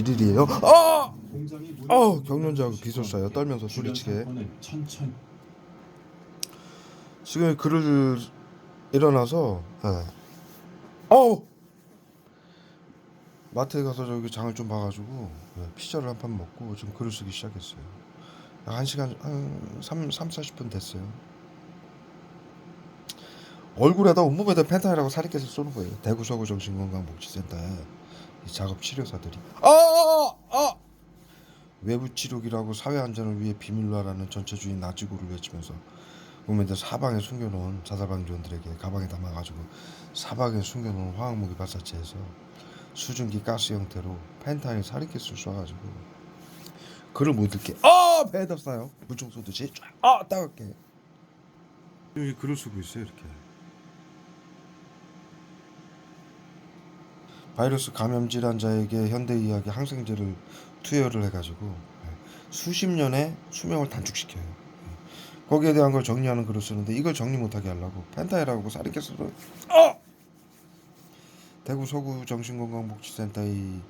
1일이에요. 아! 공장이 문을 어, 닫는 경련자하고. 함께 떨면서 소리치게. 지금 그를 일어나서 예. 어우 마트에 가서 저기 장을 좀 봐가지고 예, 피자를 한 판 먹고 지금 글을 쓰기 시작했어요. 약한 시간 한 3, 3 40분 됐어요. 얼굴에다 온몸에다 펜타이라고 사리켓을 쏘는 거예요. 대구 서구 정신건강 복지센터에 이 작업 치료사들이. 아, 아, 아! 외부 치료기라고 사회 안전을 위해 비밀로 하라는 전체주의 나치고를 외치면서 국민들 사방에 숨겨놓은 자살방지원들에게 가방에 담아가지고 사방에 숨겨놓은 화학무기 발사체에서 수증기 가스 형태로 펜타닐 살인기술 쏴가지고 그를 못 듣게. 아 배에다 쏴요. 물총 쏘듯이 쫙아 따갑게. 여기 글을 쓰고 있어요 이렇게 바이러스 감염 질환자에게 현대 의학의 항생제를 투여를 해가지고 예, 수십 년의 수명을 단축시켜요. 예. 거기에 대한 걸 정리하는 글을 쓰는데 이걸 정리 못하게 하려고 펜타이라고 사리켓으로 어! 대구 서구 정신건강복지센터의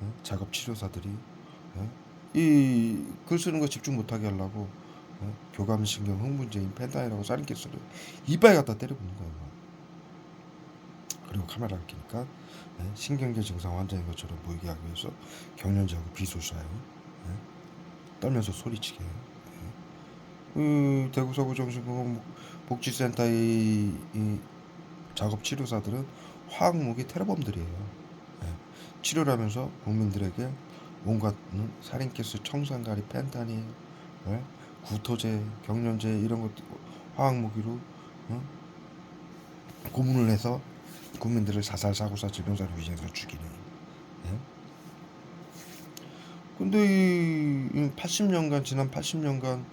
어? 작업 치료사들이 이 글 쓰는 거 집중 못하게 하려고 어? 교감신경 흥분제인 펜타이라고 사리켓으로 이빨 갖다 때려붓는 거예요. 그리고 카메라를 켜니까 예, 신경계 증상 환자인 것처럼 보이게 하기 위해서 경련자하고 비소사요. 예, 떨면서 소리치게. 예. 그 대구 서구 정신건강복지센터의 이 작업 치료사들은 화학무기 테러범들이에요. 예. 치료를 하면서 국민들에게 온갖 음, 살인기스, 청산가리, 펜타닐, 예, 구토제, 경련제 이런 것 화학무기로 어? 고문을 해서 국민들을 자살, 사고사, 질병사로 위장해서 죽이는. 예? 근데 이, 이 80년간 지난 80년간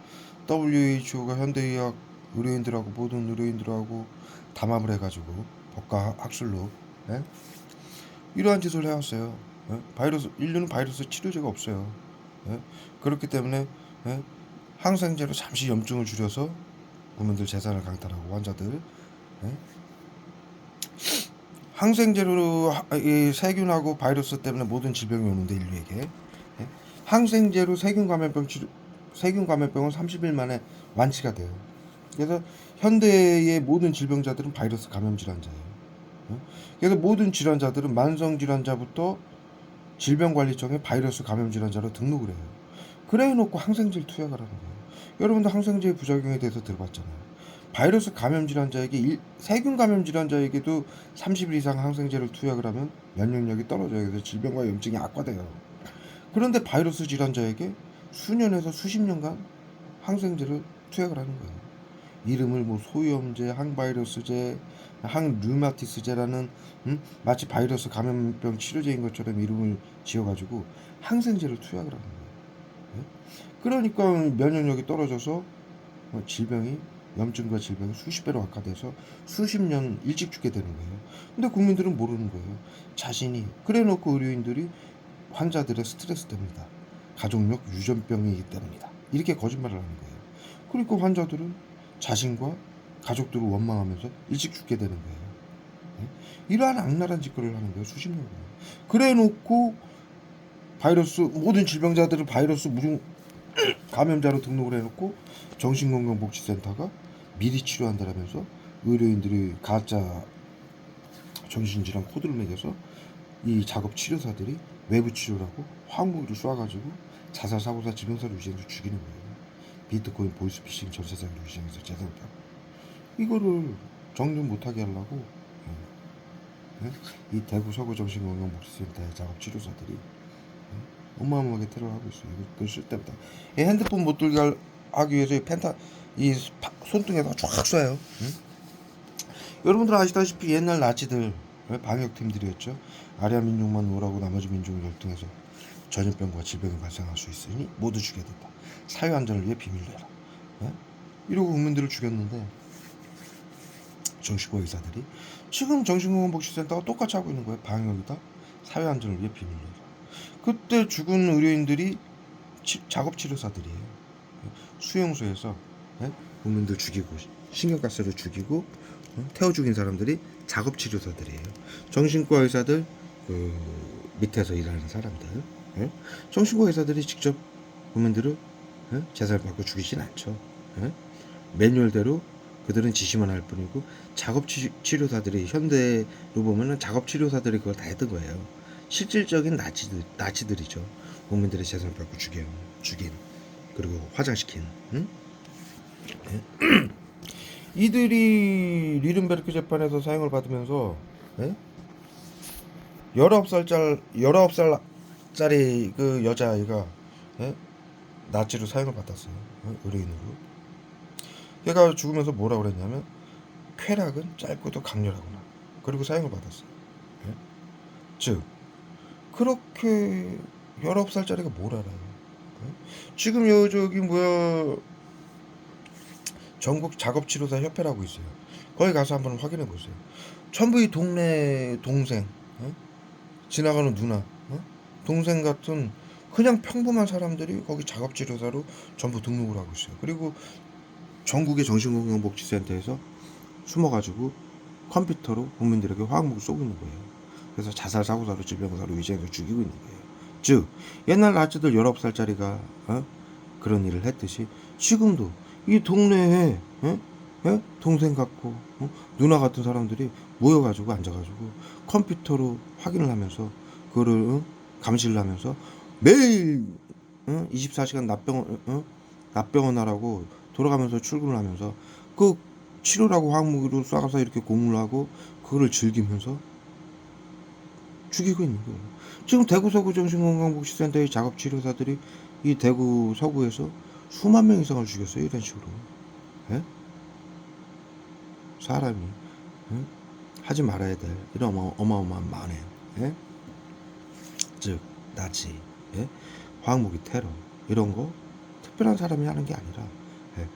WHO가 현대의학 의료인들하고 모든 의료인들하고 담합을 해가지고 법과 학술로 예? 이러한 짓을 해왔어요. 예? 바이러스 인류는 바이러스 치료제가 없어요. 예? 그렇기 때문에 예? 항생제로 잠시 염증을 줄여서 국민들 재산을 강탈하고 환자들 예? 항생제로 세균하고 바이러스 때문에 모든 질병이 오는데 인류에게 예? 항생제로 세균 감염병 치료 세균 감염병은 30일 만에 완치가 돼요. 그래서 현대의 모든 질병자들은 바이러스 감염 질환자예요. 예? 그래서 모든 질환자들은 만성 질환자부터 질병관리청에 바이러스 감염 질환자로 등록을 해요. 그래 놓고 항생제를 투약하라는 거예요. 여러분도 항생제의 부작용에 대해서 들어봤잖아요. 바이러스 감염 질환자에게 일- 세균 감염 질환자에게도 30일 이상 항생제를 투약을 하면 면역력이 떨어져요. 그래서 질병과 염증이 악화돼요. 그런데 바이러스 질환자에게 수년에서 수십 년간 항생제를 투약을 하는 거예요. 이름을 뭐 소염제, 항바이러스제, 항류마티스제라는 음? 마치 바이러스 감염병 치료제인 것처럼 이름을 지어가지고 항생제를 투약을 하는 거예요. 예? 그러니까 면역력이 떨어져서 어, 질병이 염증과 질병이 수십 배로 악화돼서 수십 년 일찍 죽게 되는 거예요. 근데 국민들은 모르는 거예요. 자신이 그래놓고 의료인들이 환자들의 스트레스 때문이다. 가족력 유전병이기 때문이다. 이렇게 거짓말을 하는 거예요. 그러니까 환자들은 자신과 가족들을 원망하면서 일찍 죽게 되는 거예요. 예? 이러한 악랄한 짓거리를 하는 거예요. 수십 년을. 그래놓고 바이러스 모든 질병자들을 바이러스 무중 감염자로 등록을 해놓고 정신건강복지센터가 미리 치료한다라면서 의료인들이 가짜 정신질환 코드를 매겨서 이 작업 치료사들이 외부 치료라고 화학무기를 쏴가지고 자살 사고사 질병사를 유지해서 죽이는 거예요. 비트코인 보이스피싱 전 세상을 유지해서 재산을 따고 이거를 정리 못하게 하려고 예? 예? 이 대구 서구 정신건강복지센터의 작업 치료사들이 예? 어마어마하게 테러를 하고 있어요. 이거 이 핸드폰 못 들게 할- 하기 위해서 이 펜타 이 파- 손등에다가 쫙 쏴요. 응? 여러분들 아시다시피 옛날 나치들 예? 방역팀들이었죠. 아리아 민족만 오라고 나머지 민족을 열등해서 전염병과 질병이 발생할 수 있으니 모두 죽여야 된다. 사회 안전을 위해 비밀로 해라. 예? 이러고 국민들을 죽였는데 정신과 의사들이 지금 정신건강복지센터가 똑같이 하고 있는 거예요. 방역이다. 사회 안전을 위해 비밀로 해라. 그때 죽은 의료인들이 치- 작업 치료사들이에요. 예? 수용소에서 예? 국민들 죽이고 신경가스를 죽이고 어? 태워 죽인 사람들이 작업 치료사들이에요. 정신과 의사들 그 밑에서 일하는 사람들 예? 정신과 의사들이 직접 국민들을 예? 제사를 받고 죽이진 않죠. 예? 매뉴얼대로 그들은 지시만 할 뿐이고 작업 치- 치료사들이 현대로 보면은 작업 치료사들이 그걸 다 했던 거예요. 실질적인 나치들 나치들이죠. 국민들의 재산을 받고 죽여 죽인 그리고 화장시킨. 응? 예? 이들이 리른베르크 재판에서 사형을 받으면서 예? 19살짜리 19살짜리 그 여자아이가 예? 나치로 사형을 받았어요. 어? 의료인으로. 걔가 죽으면서 뭐라 그랬냐면 쾌락은 짧고도 강렬하구나. 그리고 사형을 받았어요. 예? 즉 그렇게 19살짜리가 뭘 알아요? 예? 지금 요 저기 뭐야 전국 작업치료사 협회라고 있어요. 거기 가서 한번 확인해 보세요. 전부 이 동네 동생, 어? 지나가는 누나, 어? 동생 같은 그냥 평범한 사람들이 거기 작업치료사로 전부 등록을 하고 있어요. 그리고 전국의 정신건강복지센터에서 숨어가지고 컴퓨터로 국민들에게 화학물을 쏘고 있는 거예요. 그래서 자살 사고사로 질병사로 위장해서 죽이고 있는 거예요. 즉 옛날 나치들 19살짜리가 어? 그런 일을 했듯이 지금도 이 동네에 어? 예? 동생 같고 어? 누나 같은 사람들이 모여가지고 앉아가지고 컴퓨터로 확인을 하면서 그거를 어? 감시를 하면서 매일 어? 24시간 납병원 어? 납병원 하라고 돌아가면서 출근을 하면서 그 치료라고 화학무기로 쏴가서 이렇게 고문을 하고 그거를 즐기면서 죽이고 있는 거예요. 지금 대구 서구 정신건강복지센터의 작업치료사들이 이 대구 서구에서 수만 명 이상을 죽였어요. 이런 식으로. 예? 사람이 예? 하지 말아야 될 이런 어마, 어마어마한 만행. 예? 즉 나치, 예? 화학무기 테러 이런 거 특별한 사람이 하는 게 아니라 예?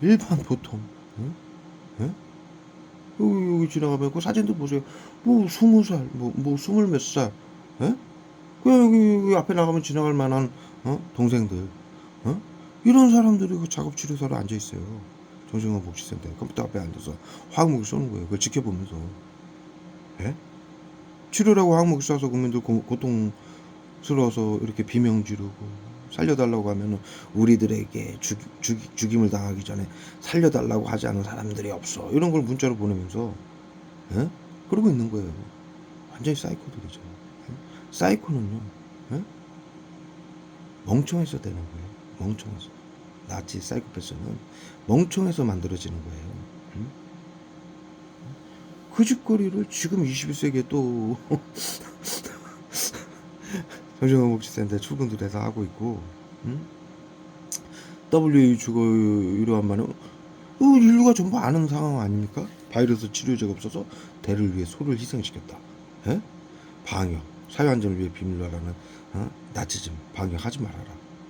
일반 보통 예? 예? 여기, 여기 지나가면 그 사진도 보세요. 뭐 스무 살, 뭐, 뭐 스물 몇 살, 예? 여기, 여기 앞에 나가면 지나갈 만한 어? 동생들, 어? 이런 사람들이 그 작업치료사로 앉아 있어요. 정신건 복지센터에 컴퓨터 앞에 앉아서 화학무기 쏘는 거예요. 그걸 지켜보면서, 예? 치료라고 화학무기 쏴서 국민들 고, 고통스러워서 이렇게 비명 지르고 살려달라고 하면은 우리들에게 죽, 죽, 죽임을 당하기 전에 살려달라고 하지 않은 사람들이 없어 이런 걸 문자로 보내면서 예? 그러고 있는 거예요 완전히 사이코들이죠 예? 사이코는요 예? 멍청해서 되는 거예요 멍청해서 나치 사이코패스는 멍청해서 만들어지는 거예요 음? 그 짓거리를 지금 21세기에 또 정신건복지센터 출근들 해서 하고 있고 응? WHO 이러한 말은 어, 인류가 전부 아는 상황 아닙니까? 바이러스 치료제가 없어서 대를 위해 소를 희생시켰다. 예? 방역, 사회안전을 위해 비밀로 하라는 어? 나치즘 방역하지 말아라.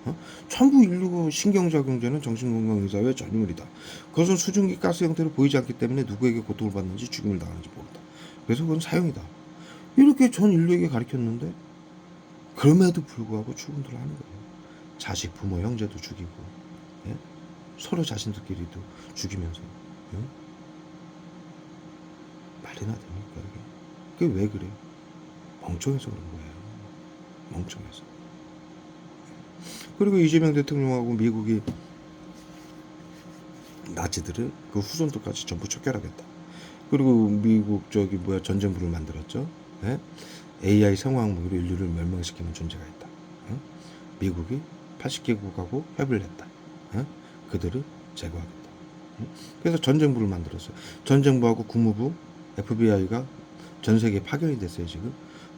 어? 전부 인류가 신경작용제는 정신건강의사의 전유물이다. 그것은 수증기 가스 형태로 보이지 않기 때문에 누구에게 고통을 받는지 죽임을 당하는지 모른다. 그래서 그건 사형이다. 이렇게 전 인류에게 가르쳤는데 그럼에도 불구하고 출근들을 하는 거예요. 자식, 부모, 형제도 죽이고 예? 서로 자신들끼리도 죽이면서 예? 말이나 됩니까 이게? 그게 왜 그래요? 멍청해서 그런 거예요. 멍청해서. 그리고 이재명 대통령하고 미국이 나치들을 그 후손들까지 전부 척결하겠다. 그리고 미국 저기 뭐야 전쟁부를 만들었죠. 예? AI 생화학무기로 인류를 멸망시키는 존재가 있다. 응? 미국이 80개국하고 협의를 했다. 응? 그들을 제거하겠다. 응? 그래서 전쟁부를 만들었어요. 전쟁부하고 국무부, FBI가 전 세계에 파견이 됐어요 지금.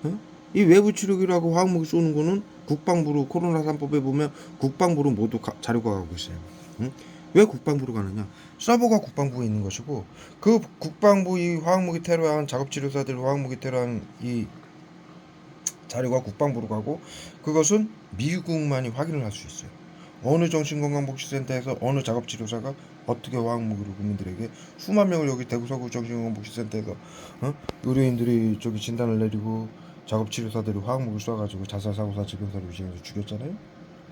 응? 이 외부 치료기라고 화학무기 쏘는 거는 국방부로 코로나 3법에 보면 국방부로 모두 가, 자료가 가고 있어요. 응? 왜 국방부로 가느냐? 서버가 국방부에 있는 것이고 그 국방부 이 화학무기 테러한 작업치료사들 화학무기 테러한 이 자료가 국방부로 가고 그것은 미국만이 확인을 할 수 있어요. 어느 정신건강복지센터에서 어느 작업치료사가 어떻게 화학무기를 국민들에게 수만 명을 여기 대구 서구 정신건강복지센터에서 어? 의료인들이 저기 진단을 내리고 작업치료사들이 화학무기를 쏴가지고 자살사고사 질병사를 유지해서 죽였잖아요.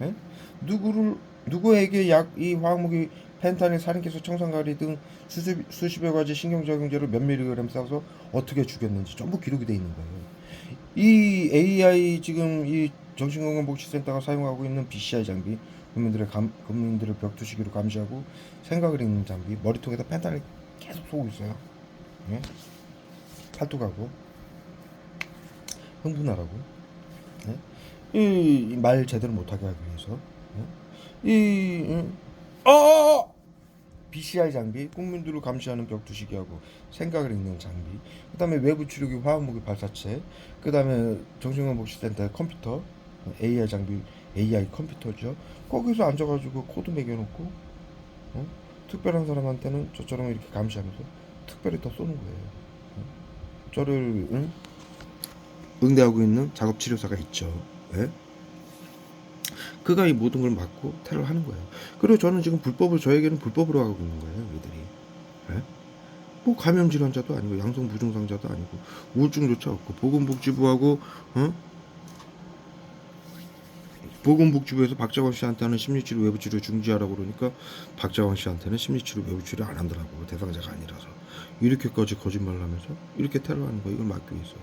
예? 누구를 누구에게 약 이 화학무기 펜타닐, 살인캐스, 청산가리 등 수십, 수십여 가지 신경작용제를 몇 밀리그램 쏴서 어떻게 죽였는지 전부 기록이 돼 있는 거예요. 이 AI 지금 이 정신건강복지센터가 사용하고 있는 BCI 장비, 국민들의 감, 국민들을 벽두시기로 감시하고 생각을 읽는 장비, 머리통에다 펜타를 계속 쏘고 있어요. 예? 팔뚝하고 흥분하라고. 예? 이말 제대로 못하게 하기 위해서. 예? 이 음, 어! BCI 장비, 국민들을 감시하는 벽두시기하고 생각을 읽는 장비, 그 다음에 외부 추력이 화학무기 발사체, 그 다음에 정신건복지센터의 컴퓨터, AI 장비, AI 컴퓨터죠. 거기서 앉아가지고 코드 매겨놓고, 어? 특별한 사람한테는 저처럼 이렇게 감시하면서 특별히 더 쏘는 거예요. 어? 저를 응? 응대하고 있는 작업치료사가 있죠. 예? 그가 이 모든 걸 막고 테러를 하는 거예요. 그리고 저는 지금 불법을 저에게는 불법으로 하고 있는 거예요, 이들이. 예? 뭐 감염 질환자도 아니고 양성 무증상자도 아니고 우울증조차 없고 보건복지부하고 어? 보건복지부에서 박자원 씨한테는 심리치료 외부치료 중지하라고 그러니까 박자원 씨한테는 심리치료 외부치료 안 한다라고 대상자가 아니라서 이렇게까지 거짓말을 하면서 이렇게 테러하는 거 이걸 막기 위해서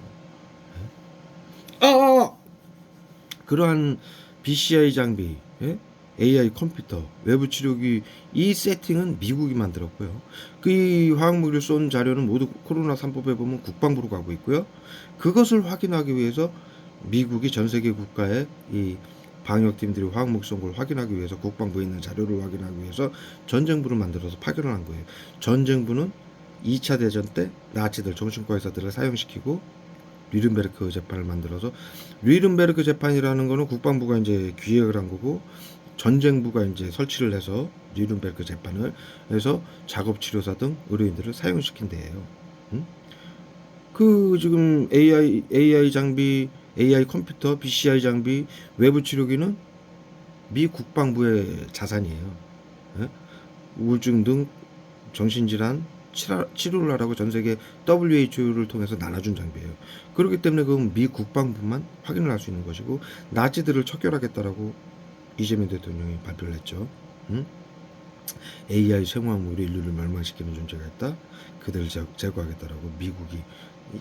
예? 아! 그러한 BCI 장비, 예? AI 컴퓨터, 외부 치료기 이 세팅은 미국이 만들었고요. 그 이 화학무기를 쏜 자료는 모두 코로나 3법에 보면 국방부로 가고 있고요. 그것을 확인하기 위해서 미국이 전 세계 국가의 이 방역팀들이 화학무기 쏜 걸 확인하기 위해서 국방부에 있는 자료를 확인하기 위해서 전쟁부를 만들어서 파견을 한 거예요. 전쟁부는 2차 대전 때 나치들 정신과 의사들을 사용시키고 뉘른베르크 재판을 만들어서 뉘른베르크 재판이라는 거는 국방부가 이제 기획을 한 거고 전쟁부가 이제 설치를 해서 뉘른베르크 재판을 해서 작업 치료사 등 의료인들을 사용시킨 데예요. 응? 그 지금 AI AI 장비, AI 컴퓨터, BCI 장비, 외부 치료기는 미 국방부의 자산이에요. 예? 우울증 등 정신질환 치라, 치료를 하라고 전 세계 WHO를 통해서 나눠준 장비예요. 그렇기 때문에 그건 미 국방부만 확인을 할 수 있는 것이고 나치들을 척결하겠다라고 이재명 대통령이 발표를 했죠. 응? AI 생화물이 인류를 멸망시키는 존재가 있다. 그들을 제, 제거하겠다라고 미국이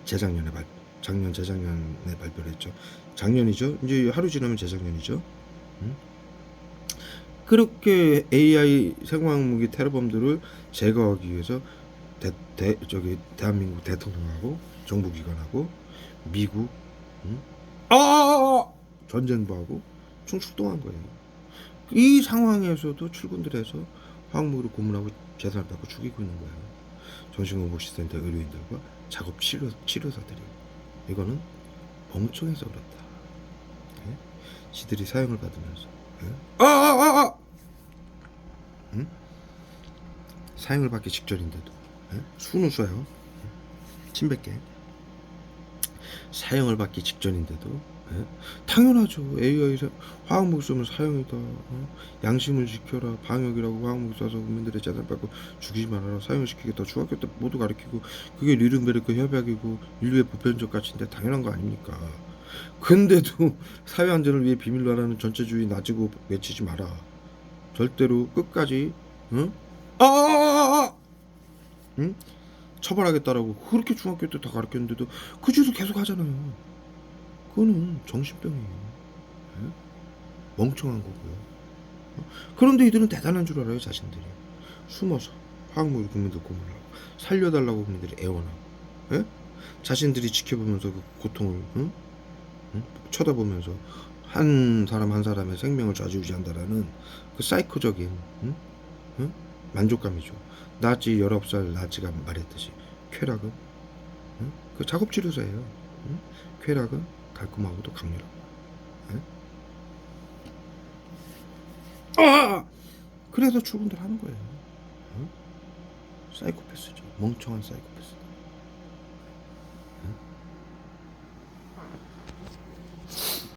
재작년에 발, 작년 재작년에 발표를 했죠. 작년이죠. 이제 하루 지나면 재작년이죠. 응? 그렇게 AI 생화무기 테러범들을 제거하기 위해서 대, 대 저기 대한민국 대통령하고 정부기관하고 미국 응? 아 전쟁부하고 총출동한 거예요. 이 상황에서도 출근들 해서 화학무기로 고문하고 재산을 받고 죽이고 있는 거예요. 정신건복시센터 의료인들과 작업 치료 치료사들이 이거는 멍청해서 그렇다. 예? 지들이 사용을 받으면서 예? 아 아 아 아! 응? 사용을 받기 직전인데도 예? 수는 쏴요. 침뱉게 사용을 받기 직전인데도 예? 당연하죠. AI 사- 화학무기 쏘면 사용이다. 어? 양심을 지켜라. 방역이라고 화학무기 쏴서 국민들의 재산 받고 죽이지 말아라. 사용시키겠다. 중학교 때 모두 가르치고 그게 뉘른베르크 협약이고 인류의 보편적 가치인데 당연한 거 아닙니까? 근데도 사회 안전을 위해 비밀로 하라는 전체주의 나지고 외치지 마라. 절대로 끝까지 응? 아! 응? 처벌하겠다라고 그렇게 중학교 때 다 가르쳤는데도 그 짓을 계속 하잖아요. 그거는 정신병이에요. 예? 멍청한 거고요. 어? 그런데 이들은 대단한 줄 알아요, 자신들이. 숨어서 화학무기 국민들 고문하고 살려달라고 국민들이 애원하고 예? 자신들이 지켜보면서 그 고통을 응? 응? 쳐다보면서 한 사람 한 사람의 생명을 좌지우지한다라는 그 사이코적인 응? 응? 만족감이죠. 나치 19살 나치가 말했듯이 쾌락은 응? 그 작업 치료사예요. 응? 쾌락은 달콤하고도 강렬하고. 예? 아! 그래서 출근들 하는 거예요. 응? 사이코패스죠. 멍청한 사이코패스.